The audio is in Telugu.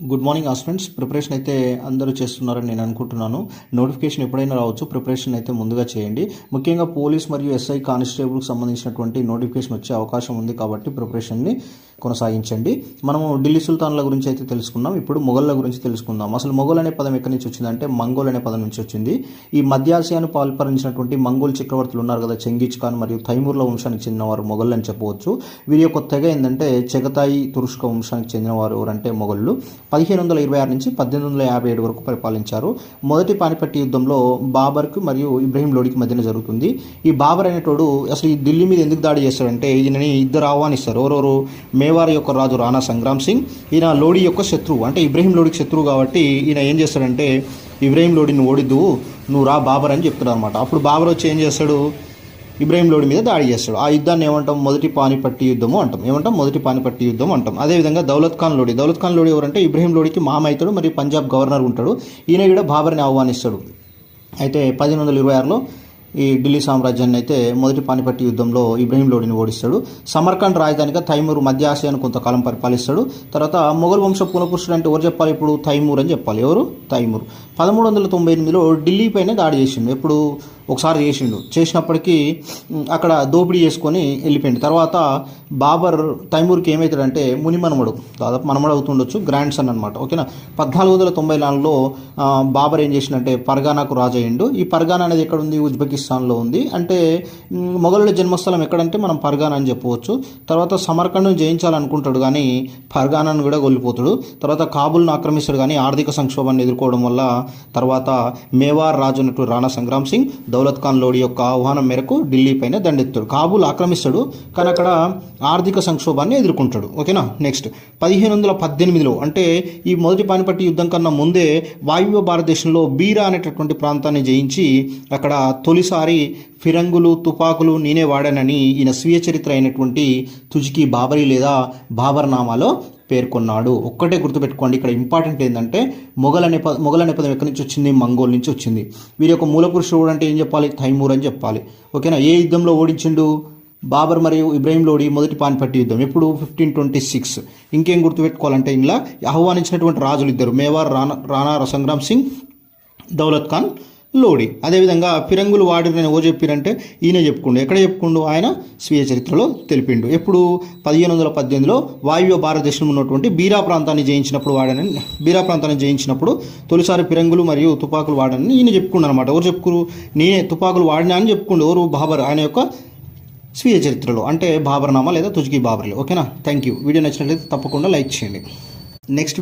గుడ్ మార్నింగ్ ఆస్టూడెంట్స్ ప్రిపరేషన్ అయితే అందరూ చేస్తున్నారని నేను అనుకుంటున్నాను. నోటిఫికేషన్ ఎప్పుడైనా రావచ్చు ప్రిపరేషన్ అయితే ముందుగా చేయండి. ముఖ్యంగా పోలీస్ మరియు ఎస్ఐ కానిస్టేబుల్కి సంబంధించినటువంటి నోటిఫికేషన్ వచ్చే అవకాశం ఉంది కాబట్టి ప్రిపరేషన్ని కొనసాగించండి. మనము ఢిల్లీ సుల్తాన్ల గురించి అయితే తెలుసుకున్నాం. ఇప్పుడు మొఘళ్ళ గురించి తెలుసుకుందాం. అసలు మొఘల్ అనే పదం ఎక్కడి నుంచి వచ్చిందంటే మంగోల్ అనే పదం నుంచి వచ్చింది. ఈ మధ్య ఆసియాను పాల్పరించినటువంటి మంగోల్ చక్రవర్తులు ఉన్నారు కదా చెంగిజ్ ఖాన్ మరియు తైమూర్ల వంశానికి చెందినవారు మొఘల్ అని చెప్పవచ్చు. వీరి యొక్క తెగ ఏంటంటే చెగతాయి తురుష్క వంశానికి చెందినవారు ఎవరంటే మొఘళ్ళు పదిహేను వందల ఇరవై ఆరు నుంచి పద్దెనిమిది వందల యాభై ఏడు వరకు పరిపాలించారు. మొదటి పానిపట్టి యుద్ధంలో బాబర్కు మరియు ఇబ్రహీం లోడికి మధ్యన జరుగుతుంది. ఈ బాబర్ అనేటోడు అసలు ఈ ఢిల్లీ మీద ఎందుకు దాడి చేస్తాడంటే ఈయనని ఇద్దరు ఆహ్వానిస్తారు. ఎవరెవరు మేవార్ యొక్క రాజు రాణా సంగ్రామ్ సింగ్ ఈయన లోడి యొక్క శత్రువు. అంటే ఇబ్రహీం లోడికి శత్రువు కాబట్టి ఈయన ఏం చేస్తాడంటే ఇబ్రహీం లోడిని ఓడిద్దు నువ్వు రా బాబర్ అని చెప్తాడు అనమాట అప్పుడు బాబర్ వచ్చి ఏం చేస్తాడు? ఇబ్రహీం లోడి మీద దాడి చేస్తాడు. ఆ యుద్ధాన్ని ఏమంటాం? మొదటి పానిపట్టి యుద్ధము అంటాం. ఏమంటాం? మొదటి పానిపట్టి యుద్ధం అంటాం. అదేవిధంగా దౌలత్ ఖాన్ లోడి. దౌలత్ ఖాన్ లోడి ఎవరంటే ఇబ్రహీం లోడికి మామ అవుతాడు మరియు పంజాబ్ గవర్నర్ ఉంటాడు. ఈయన కూడా బాబర్ని ఆహ్వానిస్తాడు. అయితే పదిహేను వందల ఇరవై ఆరులో ఈ ఢిల్లీ సామ్రాజ్యాన్ని అయితే మొదటి పానిపట్టి యుద్ధంలో ఇబ్రహీం లోడిని ఓడిస్తాడు. సమర్కండ్ రాజధానిగా తైమూర్ మధ్య ఆసియాను కొంతకాలం పరిపాలిస్తాడు. తర్వాత మొఘల్ వంశ పునపురుషుడు అంటే ఎవరు చెప్పాలి ఇప్పుడు? తైమూర్ అని చెప్పాలి. ఎవరు? తైమూర్. పదమూడు వందల తొంభై ఎనిమిదిలో ఢిల్లీ పైన దాడి చేసిండు. ఎప్పుడు? ఒకసారి చేసిండు. చేసినప్పటికీ అక్కడ దోపిడీ చేసుకొని వెళ్ళిపోయింది తర్వాత బాబర్ తైమూర్కి ఏమవుతాడంటే ముని మనమడు దాదాపు మనమడు అవుతుండొచ్చు గ్రాండ్ సన్ అనమాట ఓకేనా? పద్నాలుగు వందల తొంభై నాలుగులో బాబర్ ఏం చేసిండంటే పర్గానాకు రాజు అయ్యిండు ఈ పర్గానా అనేది ఎక్కడ ఉంది ఉజ్బెకిస్తాన్లో ఉంది. అంటే మొఘలుల జన్మస్థలం ఎక్కడంటే మనం పర్గానా అని చెప్పవచ్చు. తర్వాత సమర్కండ్ను జయించాలనుకుంటాడు కానీ పర్గానాను కూడా కోల్పోతాడు. తర్వాత కాబుల్ను ఆక్రమిస్తాడు కానీ ఆర్థిక సంక్షోభాన్ని ఎదుర్కోవడం వల్ల తర్వాత మేవార్ రాజు అన్నట్టు రాణా సంగ్రామ్ సింగ్ దౌలత్ ఖాన్ లోడి యొక్క ఆహ్వానం మేరకు ఢిల్లీ పైన దండెత్తాడు. కాబూల్ ఆక్రమిస్తాడు కానీ అక్కడ ఆర్థిక సంక్షోభాన్ని ఎదుర్కొంటాడు. ఓకేనా? నెక్స్ట్. పదిహేను వందల పద్దెనిమిదిలో అంటే ఈ మొదటి పానిపట్టి యుద్ధం కన్నా ముందే వాయువ్య భారతదేశంలో బీరా అనేటటువంటి ప్రాంతాన్ని జయించి అక్కడ తొలిసారి ఫిరంగులు తుపాకులు నేనే వాడానని ఈయన స్వీయ చరిత్ర అయినటువంటి తుజికి బాబరీ లేదా బాబర్ నామాలో పేర్కొన్నాడు. ఒక్కటే గుర్తుపెట్టుకోండి ఇక్కడ ఇంపార్టెంట్ ఏంటంటే మొఘల్ అనే పద మొఘల్ అనే పదం ఎక్కడి నుంచి వచ్చింది? మంగోల్ నుంచి వచ్చింది. వీరి యొక్క మూల పురుషుడు అంటే ఏం చెప్పాలి? తైమూర్ అని చెప్పాలి. ఓకేనా ఏ యుద్ధంలో ఓడించిండు? బాబర్ మరియు ఇబ్రాహిం లోడి మొదటి పానిపట్టి యుద్ధం. ఎప్పుడు? ఫిఫ్టీన్ ట్వంటీ సిక్స్ ఇంకేం గుర్తుపెట్టుకోవాలంటే ఇలా ఆహ్వానించినటువంటి రాజులు ఇద్దరు మేవార్ రాణా రాణా సంగ్రామ్ సింగ్ దౌలత్ ఖాన్ లోడి. అదేవిధంగా ఫిరంగులు వాడిరని ఓ చెప్పిరంటే ఈయన చెప్పుకుండు. ఎక్కడ చెప్పుకుండు? ఆయన స్వీయ చరిత్రలో తెలిపిండు. ఎప్పుడు? పదిహేను వందల పద్దెనిమిదిలో వాయువ్య భారతదేశంలో ఉన్నటువంటి బీరా ప్రాంతాన్ని జయించినప్పుడు వాడని బీరా ప్రాంతాన్ని జయించినప్పుడు తొలిసారి ఫిరంగులు మరియు తుపాకులు వాడని ఈయన చెప్పుకుండు అనమాట ఎవరు చెప్పుకురు? నేనే తుపాకులు వాడినా అని చెప్పుకుండు. ఎవరు? బాబర్. ఆయన యొక్క స్వీయ చరిత్రలో. అంటే బాబర్నామా లేదా తుజుకి బాబర్లు. ఓకేనా? థ్యాంక్ యూ వీడియో నచ్చినట్లయితే తప్పకుండా లైక్ చేయండి. నెక్స్ట్